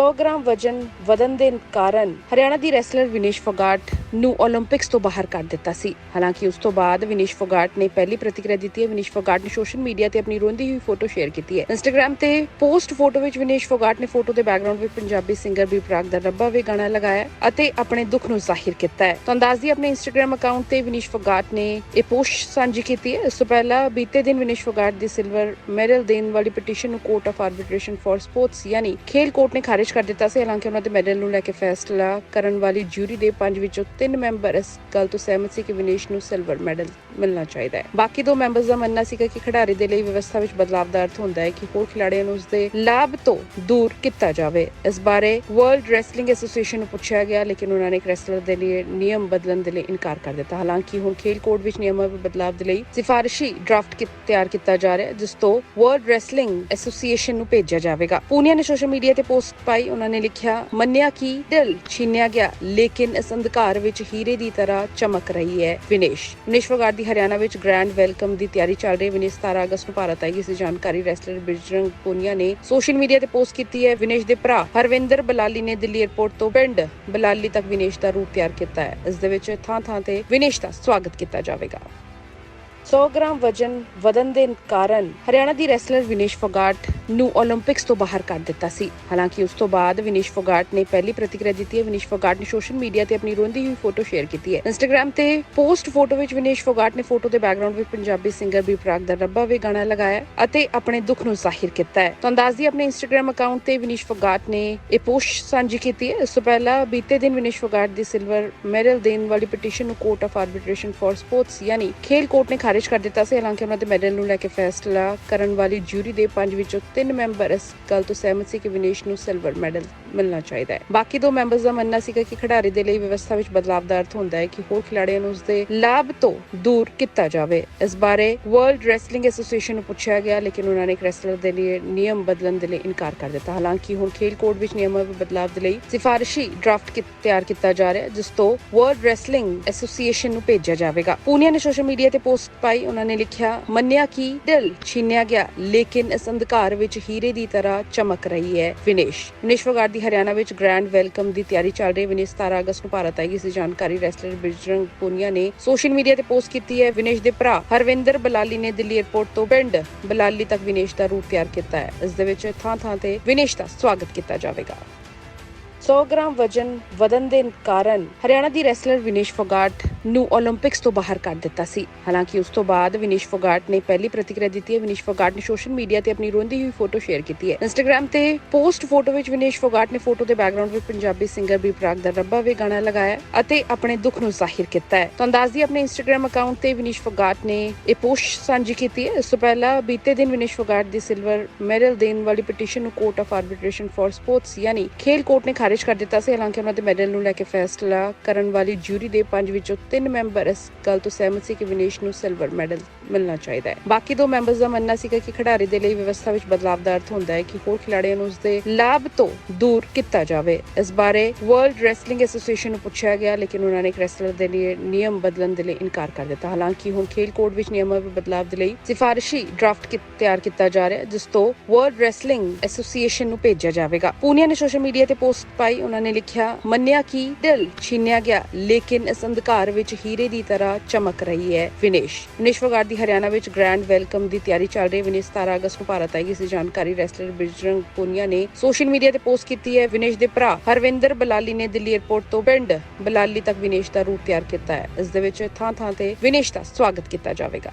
100 gram ਵਜਨ ਵਧਨ ਦੇ ਕਾਰਨ ਹਰਿਆਣਾ ਦੀ ਰੈਸਲਰ ਵਿਨੇਸ਼ ਫੋਗਾਟ ਨੂੰ 올림픽ਸ ਤੋਂ ਬਾਹਰ ਕਰ ਦਿੱਤਾ ਸੀ। ਹਾਲਾਂਕਿ ਉਸ ਤੋਂ ਬਾਅਦ ਵਿਨੇਸ਼ ਫੋਗਾਟ ਨੇ ਪਹਿਲੀ ਪ੍ਰਤੀਕਿਰਿਆ ਦਿੱਤੀ ਹੈ। ਵਿਨੇਸ਼ ਫੋਗਾਟ ਨੇ ਸੋਸ਼ਲ ਮੀਡੀਆ ਤੇ ਆਪਣੀ ਰੋਂਦੀ ਹੋਈ ਫੋਟੋ ਸ਼ੇਅਰ ਕੀਤੀ ਹੈ। ਇੰਸਟਾਗ੍ਰam ਤੇ ਪੋਸਟ ਫੋਟੋ ਵਿੱਚ ਵਿਨੇਸ਼ ਫੋਗਾਟ ਨੇ ਫੋਟੋ ਦੇ ਬੈਕਗ੍ਰਾਉਂਡ ਵਿੱਚ ਪੰਜਾਬੀ ਸਿੰਗਰ ਵੀ ਦਾ ਰੱਬਾ ਵੀ ਗਾਣਾ ਲਗਾਇਆ ਅਤੇ ਆਪਣੇ ਦੁੱਖ ਨੂੰ ਜ਼ਾਹਿਰ ਕੀਤਾ ਹੈ। ਤਾਂ ਅੰਦਾਜ਼ੀ ਆਪਣੇ ਇੰਸਟਾਗ੍ਰam ਅਕਾਊਂਟ ਤੇ ਵਿਨੇਸ਼ ਫੋਗਾਟ ਨੇ ਇਹ ਪੋਸਟ ਸਾਂਝੀ ਕੀਤੀ ਹੈ। ਇਸ ਤੋਂ ਪਹਿਲਾਂ ਬੀਤੇ ਦਿਨ ਵਿਨੇਸ਼ ਫੋਗਾਟ ਦੀ ਸਿਲਵਰ ਮੈਡਲ ਦੇਣ ਵਾਲੀ ਪਟੀਸ਼ਨ ਨੂੰ court of arbitration for sports ਯਾਨੀ ਖੇਲ ਕੋਰਟ ਨੇ ਖਾਰਜ ਕਰ ਦਿੱਤਾ ਸੀ। ਹਾਲਾਂਕਿ ਉਹਨਾਂ ਦੇ ਮੈਡਲ ਨੂੰ ਲੈ ਕੇ ਫੈਸਲਾ ਕਰਨ ਵਾਲੀ ਜੂਰੀ ਦੇ ਪੰਜ ਵਿੱਚੋਂ ਤਿੰਨ ਮੈਂਬਰ ਇਸ ਗੱਲ ਤੋਂ ਸਹਿਮਤ ਸੀ ਕਿ ਵਿਨੇਸ਼ ਨੂੰ ਸਿਲਵਰ ਮੈਡਲ ਮਿਲਣਾ ਚਾਹੀਦਾ ਹੈ। ਬਾਕੀ ਦੋ ਮੈਂਬਰਸ ਦਾ ਮੰਨਣਾ ਸੀਗਾ ਕਿ ਖਿਡਾਰੀ ਦੇ ਲਈ ਵਿਵਸਥਾ ਵਿੱਚ ਬਦਲਾਅ ਦਾ ਅਰਥ ਹੁੰਦਾ ਹੈ ਕਿ ਹੋਰ ਖਿਡਾਰੀਆਂ ਨੂੰ ਉਸਦੇ ਲਾਭ ਤੋਂ ਦੂਰ ਕੀਤਾ ਜਾਵੇ। ਇਸ ਬਾਰੇ ਵਰਲਡ ਰੈਸਲਿੰਗ ਐਸੋਸੀਏਸ਼ਨ ਨੂੰ ਪੁੱਛਿਆ ਗਿਆ, ਲੇਕਿਨ ਉਹਨਾਂ ਨੇ ਇੱਕ ਰੈਸਲਰ ਦੇ ਲਈ ਨਿਯਮ ਬਦਲਣ ਦੇ ਲਈ ਇਨਕਾਰ ਕਰ ਦਿੱਤਾ। ਹਾਲਾਂਕਿ ਹੁਣ ਖੇਲ ਕੋਡ ਵਿੱਚ ਨਿਯਮਾਂ ਵਿੱਚ ਬਦਲਾਅ ਦੇ ਲਈ ਸਿਫਾਰਸ਼ੀ ਡਰਾਫਟ ਤਿਆਰ ਕੀਤਾ ਜਾ ਰਿਹਾ ਹੈ, ਜਿਸ ਤੋਂ ਵਰਲਡ ਰੈਸਲਿੰਗ ਐਸੋਸੀਏਸ਼ਨ ਨੂੰ ਭੇਜਿਆ ਜਾਵੇਗਾ। ਪੂਨੀਆ ਨੇ ਸੋਸ਼ਲ ਮੀਡੀਆ ਤੇ ਪੋਸਟ ਪਾਈ ਉਹਨਾਂ ਨੇ ਲਿਖਿਆ, ਮੰਨਿਆ ਕਿ ਦਿਲ ਛੀਨਿਆ ਗਿਆ, ਲੇਕਿਨ ਇਸ ਅੰਧਕਾਰ ਵਿੱਚ ਹੀਰੇ ਦੀ ਤਰ੍ਹਾਂ ਚਮਕ ਰਹੀ ਹੈ ਵਿਨੇਸ਼। ਵਿਨੇਸ਼ ਫੋਗਾਟ ਦੀ ਹਰਿਆਣਾ ਵਿੱਚ ਗ੍ਰੈਂਡ ਵੈਲਕਮ ਦੀ ਤਿਆਰੀ ਚੱਲ ਰਹੀ ਹੈ। ਵਿਨੇਸ਼ 17 ਅਗਸਤ ਨੂੰ ਭਾਰਤ ਆਏਗੀ ਇਸ ਦੀ ਜਾਣਕਾਰੀ ਰੈਸਲਰ ਬਿਜਰੰਗ ਪੂਨੀਆ ਨੇ ਸੋਸ਼ਲ ਮੀਡੀਆ ਤੇ ਪੋਸਟ ਕੀਤੀ ਹੈ। ਵਿਨੇਸ਼ ਦੇ ਭਰਾ ਹਰਵਿੰਦਰ ਬਲਾਲੀ ਨੇ ਦਿੱਲੀ 에ਅਰਪੋਰਟ ਤੋਂ ਪਿੰਡ ਬਲਾਲੀ ਤੱਕ ਵਿਨੇਸ਼ ਦਾ ਰੂਟ ਤਿਆਰ ਕੀਤਾ ਹੈ। ਇਸ ਦੇ ਵਿੱਚ ਥਾਂ ਥਾਂ ਤੇ ਵਿਨੇਸ਼ ਦਾ ਸਵਾਗਤ ਕੀਤਾ ਜਾਵੇਗਾ। 100 ਗ੍ਰਾਮ ਵਜਨ ਵਧਣ ਦੇ ਕਾਰਨ ਹਰਿਆਣਾ ਦੀ ਰੈਸਲਰ ਵਿਨੇਸ਼ ਫੋਗਾਟ ਨੂੰ 올림픽ਸ ਤੋਂ ਬਾਹਰ ਕਰ ਦਿੱਤਾ ਸੀ। ਹਾਲਾਂਕਿ ਉਸ ਤੋਂ ਬਾਅਦ ਵਿਨੇਸ਼ ਫੋਗਾਟ ਨੇ ਪਹਿਲੀ ਪ੍ਰਤੀਕਿਰਿਆ ਦਿੱਤੀ ਹੈ। ਵਿਨੇਸ਼ ਫੋਗਾਟ ਨੇ ਸੋਸ਼ਲ ਮੀਡੀਆ ਤੇ ਆਪਣੀ ਰੋਂਦੀ ਹੋਈ ਫੋਟੋ ਸ਼ੇਅਰ ਕੀਤੀ ਹੈ। ਇੰਸਟਾਗ੍ਰam ਤੇ ਪੋਸਟ ਫੋਟੋ ਵਿੱਚ ਵਿਨੇਸ਼ ਫੋਗਾਟ ਨੇ ਫੋਟੋ ਦੇ ਬੈਕਗ੍ਰਾਉਂਡ ਵਿੱਚ ਪੰਜਾਬੀ ਸਿੰਗਰ ਬੀਪਰਾਗ ਦਾ ਰੱਬਾ ਵੇ ਗਾਣਾ ਲਗਾਇਆ ਅਤੇ ਆਪਣੇ ਦੁੱਖ ਨੂੰ ਜ਼ਾਹਿਰ ਕੀਤਾ ਹੈ। ਤਾਂ ਅੰਦਾਜ਼ੀ ਆਪਣੇ ਇੰਸਟਾਗ੍ਰam ਅਕਾਊਂਟ ਤੇ ਵਿਨੇਸ਼ ਫੋਗਾਟ ਨੇ ਇਹ ਪੋਸਟ ਸਾਂਝੀ ਕੀਤੀ ਹੈ। ਇਸ ਤੋਂ ਪਹਿਲਾਂ ਬੀਤੇ ਦਿਨ ਵਿਨੇਸ਼ ਫੋਗਾਟ ਦੀ ਸਿਲਵਰ ਮੈਡਲ ਦੇਣ ਵਾਲੀ ਪਟੀਸ਼ਨ ਨੂੰ court of arbitration for sports ਯਾਨੀ ਖੇਲ ਕੋਰਟ ਨੇ ਖਾਰਿਜ ਕਰ ਦਿੱਤਾ ਸੀ। ਹਾਲਾਂਕਿ ਉਹਨਾਂ ਦੇ ਮੈਡਲ ਨੂੰ ਲੈ ਕੇ ਫੈਸਲਾ ਕਰਨ ਵਾਲੀ ਜੂਰੀ ਦੇ ਪੰਜ ਵਿੱਚੋਂ ਤਿੰਨ ਮੈਂਬਰ ਇਸ ਗੱਲ ਤੋਂ ਸਹਿਮਤ ਸੀ ਕਿ ਵਿਨੇਸ਼ ਨੂੰ ਸਿਲਵਰ ਮੈਡਲ ਮਿਲਣਾ ਚਾਹੀਦਾ ਹੈ। ਬਾਕੀ ਦੋ ਮੈਂਬਰਸ ਦਾ ਮੰਨਣਾ ਸੀਗਾ ਕਿ ਖਿਡਾਰੀ ਦੇ ਲਈ ਵਿਵਸਥਾ ਵਿੱਚ ਬਦਲਾਅ ਦਾ ਅਰਥ ਹੁੰਦਾ ਹੈ ਕਿ ਹੋਰ ਖਿਡਾਰੀਆਂ ਨੂੰ ਉਸਦੇ ਲਾਭ ਤੋਂ ਦੂਰ ਕੀਤਾ ਜਾਵੇ। ਇਸ ਬਾਰੇ ਵਰਲਡ ਰੈਸਲਿੰਗ ਐਸੋਸੀਏਸ਼ਨ ਨੂੰ ਪੁੱਛਿਆ ਗਿਆ, ਲੇਕਿਨ ਉਹਨਾਂ ਨੇ ਇੱਕ ਰੈਸਲਰ ਦੇ ਲਈ ਨਿਯਮ ਬਦਲਣ ਦੇ ਲਈ ਇਨਕਾਰ ਕਰ ਦਿੱਤਾ। ਹਾਲਾਂਕਿ ਹੁਣ ਖੇਲ ਕੋਡ ਵਿੱਚ ਨਿਯਮਾਂ ਵਿੱਚ ਬਦਲਾਅ ਦੇ ਲਈ ਸਿਫਾਰਸ਼ੀ ਡਰਾਫਟ ਤਿਆਰ ਕੀਤਾ ਜਾ ਰਿਹਾ ਜਿਸ ਤੋਂ ਵਰਲਡ ਰੈਸਲਿੰਗ ਐਸੋਸੀਏਸ਼ਨ ਨੂੰ ਭੇਜਿਆ ਜਾਵੇਗਾ। ਪੂਨੀਆ ਨੇ ਸੋਸ਼ਲ ਮੀਡੀਆ ਤੇ ਪੋਸਟ ਪਾਈ ਉਹਨਾਂ ਨੇ ਲਿਖਿਆ, ਮੰਨਿਆ ਕਿ ਦਿਲ ਛੀਨਿਆ ਗਿਆ, ਲੇਕਿਨ ਇਸ ਅੰਧਕਾਰ ਵਿੱਚ ਹੀਰੇ ਦੀ ਤਰ੍ਹਾਂ ਚਮਕ ਰਹੀ ਹੈ ਵਿਨੇਸ਼। ਵਿਨੇਸ਼ ਫੋਗਾਟ ਦੀ ਹਰਿਆਣਾ ਵਿੱਚ ਗ੍ਰੈਂਡ ਵੈਲਕਮ ਦੀ ਤਿਆਰੀ ਚੱਲ ਰਹੀ ਵਿਨੇਸ਼ 17 ਅਗਸਤ ਨੂੰ ਭਾਰਤ ਆਏਗੀ। ਇਸ ਦੀ ਜਾਣਕਾਰੀ ਰੈਸਲਰ ਬਿਜਰੰਗ ਪੂਨੀਆ ਨੇ ਸੋਸ਼ਲ ਮੀਡੀਆ ਤੇ ਪੋਸਟ ਕੀਤੀ ਹੈ। ਵਿਨੇਸ਼ ਦੇ ਭਰਾ ਹਰਵਿੰਦਰ ਬਲਾਲੀ ਨੇ ਦਿੱਲੀ 에ਅਰਪੋਰਟ ਤੋਂ ਪਿੰਡ ਬਲਾਲੀ ਤੱਕ ਵਿਨੇਸ਼ ਦਾ ਰੂਟ ਤਿਆਰ ਕੀਤਾ ਹੈ। ਇਸ ਦੇ ਵਿੱਚ ਥਾਂ ਥਾਂ ਤੇ ਵਿਨੇਸ਼ ਦਾ ਸਵਾਗਤ ਕੀਤਾ ਜਾਵੇਗਾ। 100 ਗ੍ਰਾਮ ਵਜਨ ਵਧਣ ਦੇ ਕਾਰਨ ਹਰਿਆਣਾ ਦੀ ਰੈਸਲਰ ਵਿਨੇਸ਼ ਫੋਗਾਟ ਨੂੰ 올림픽ਸ ਤੋਂ ਬਾਹਰ ਕਰ ਦਿੱਤਾ ਸੀ। ਹਾਲਾਂਕਿ ਉਸ ਤੋਂ ਬਾਅਦ ਵਿਨੀਸ਼ ਫੋਗਾਟ ਨੇ ਪਹਿਲੀ ਪ੍ਰਤੀਕਿਰਿਆ ਦਿੱਤੀ ਹੈ। ਵਿਨੀਸ਼ ਫੋਗਾਟ ਨੇ ਸੋਸ਼ਲ ਮੀਡੀਆ ਤੇ ਆਪਣੀ ਰੋਂਦੀ ਹੋਈ ਫੋਟੋ ਸ਼ੇਅਰ ਕੀਤੀ ਹੈ। ਇੰਸਟਾਗ੍ਰam ਤੇ ਪੋਸਟ ਫੋਟੋ ਵਿੱਚ ਵਿਨੀਸ਼ ਫੋਗਾਟ ਨੇ ਫੋਟੋ ਦੇ ਬੈਕਗ੍ਰਾਉਂਡ ਵਿੱਚ ਪੰਜਾਬੀ ਸਿੰਗਰ ਵੀ ਦਾ ਰੱਬਾ ਵੇ ਗਾਣਾ ਲਗਾਇਆ ਅਤੇ ਆਪਣੇ ਦੁੱਖ ਨੂੰ ਜ਼ਾਹਿਰ ਕੀਤਾ ਹੈ। ਤਾਂ ਅੰਦਾਜ਼ ਆਪਣੇ ਇੰਸਟਾਗ੍ਰam ਅਕਾਊਂਟ ਤੇ ਵਿਨੀਸ਼ ਫੋਗਾਟ ਨੇ ਇਹ ਪੋਸਟ ਸਾਂਝੀ ਕੀਤੀ ਹੈ। ਇਸ ਤੋਂ ਪਹਿਲਾਂ ਬੀਤੇ ਦਿਨ ਵਿਨੀਸ਼ ਫੋਗਾਟ ਦੀ ਸਿਲਵਰ ਮੈਡਲ ਦੇਣ ਵਾਲੀ ਪਟੀਸ਼ਨ ਨੂੰ court of arbitration for sports ਯਾਨੀ ਖੇਲ ਕੋਰਟ ਨੇ ਖਾਰਿਜ ਕਰ ਦਿੱਤਾ ਸੀ। ਹਾਲਾਂਕਿ ਉਹਨਾਂ ਦੇ ਮੈਡਲ ਨੂੰ ਲੈ ਕੇ ਫੈਸਲਾ ਕਰਨ ਵਾਲੀ ਜਿਊਰੀ ਦੇ ਪੰਜ ਵਿੱਚੋਂ ਤਿੰਨ ਮੈਂਬਰ ਇਸ ਗੱਲ ਤੋਂ ਸਹਿਮਤ ਸੀ ਕਿ ਵਿਨੇਸ਼ ਨੂੰ ਸਿਲਵਰ ਮੈਡਲ ਮਿਲਣਾ ਚਾਹੀਦਾ ਹੈ। ਬਾਕੀ ਦੋ ਮੈਂਬਰਸ ਦਾ ਮੰਨਣਾ ਸੀਗਾ ਕਿ ਖਿਡਾਰੀ ਦੇ ਲਈ ਵਿਵਸਥਾ ਵਿੱਚ ਬਦਲਾਅ ਦਾ ਅਰਥ ਹੁੰਦਾ ਹੈ ਕਿ ਹੋਰ ਖਿਡਾਰੀਆਂ ਨੂੰ ਉਸਦੇ ਲਾਭ ਤੋਂ ਦੂਰ ਕੀਤਾ ਜਾਵੇ। ਇਸ ਬਾਰੇ ਵਰਲਡ ਰੈਸਲਿੰਗ ਐਸੋਸੀਏਸ਼ਨ ਨੂੰ ਪੁੱਛਿਆ ਗਿਆ, ਲੇਕਿਨ ਉਹਨਾਂ ਨੇ ਇੱਕ ਰੈਸਲਰ ਦੇ ਲਈ ਨਿਯਮ ਬਦਲਣ ਦੇ ਲਈ ਇਨਕਾਰ ਕਰ ਦਿੱਤਾ। ਹਾਲਾਂਕਿ ਹੁਣ ਖੇਲ ਕੋਡ ਵਿੱਚ ਨਿਯਮਾਂ ਵਿੱਚ ਬਦਲਾਅ ਦੇ ਲਈ ਸਿਫਾਰਸ਼ੀ ਡਰਾਫਟ ਤਿਆਰ ਕੀਤਾ ਜਾ ਰਿਹਾ ਜਿਸ ਤੋਂ ਵਰਲਡ ਰੈਸਲਿੰਗ ਐਸੋਸੀਏਸ਼ਨ ਨੂੰ ਭੇਜਿਆ ਜਾਵੇਗਾ। ਪੂਨੀਆ ਨੇ ਸੋਸ਼ਲ ਮੀਡੀਆ ਤੇ ਪੋਸਟ ਪਾਈ। ਉਹਨਾਂ ਨੇ ਲਿਖਿਆ, ਮੰਨਿਆ ਕਿ ਦਿਲ ਛੀਨਿਆ ਗਿਆ, ਲੇਕਿਨ ਇਸ ਅੰਧਕਾਰ ਵਿੱਚ ਹੀਰੇ ਦੀ ਤਰ੍ਹਾਂ ਚਮਕ ਰਹੀ ਹੈ ਵਿਨੇਸ਼। ਵਿਨੇਸ਼ ਫੋਗਾਟ ਦੀ ਹਰਿਆਣਾ ਵਿੱਚ ਗ੍ਰੈਂਡ ਵੈਲਕਮ ਦੀ ਤਿਆਰੀ ਚੱਲ ਰਹੀ ਹੈ। ਵਿਨੇਸ਼ 17 ਅਗਸਤ ਨੂੰ ਭਾਰਤ ਆਏਗੀ। ਇਸ ਜਾਣਕਾਰੀ ਰੈਸਲਰ ਬਿਜਰੰਗ ਪੂਨੀਆ ਨੇ ਸੋਸ਼ਲ ਮੀਡੀਆ ਤੇ ਪੋਸਟ ਕੀਤੀ ਹੈ। ਵਿਨੇਸ਼ ਦੇ ਭਰਾ ਹਰਵਿੰਦਰ ਬਲਾਲੀ ਨੇ ਦਿੱਲੀ 에ਅਰਪੋਰਟ ਤੋਂ ਪਿੰਡ ਬਲਾਲੀ ਤੱਕ ਵਿਨੇਸ਼ ਦਾ ਰੂਟ ਤਿਆਰ ਕੀਤਾ ਹੈ। ਇਸ ਦੇ ਵਿੱਚ ਥਾਂ ਥਾਂ ਤੇ ਵਿਨੇਸ਼ ਦਾ ਸਵਾਗਤ ਕੀਤਾ ਜਾਵੇਗਾ।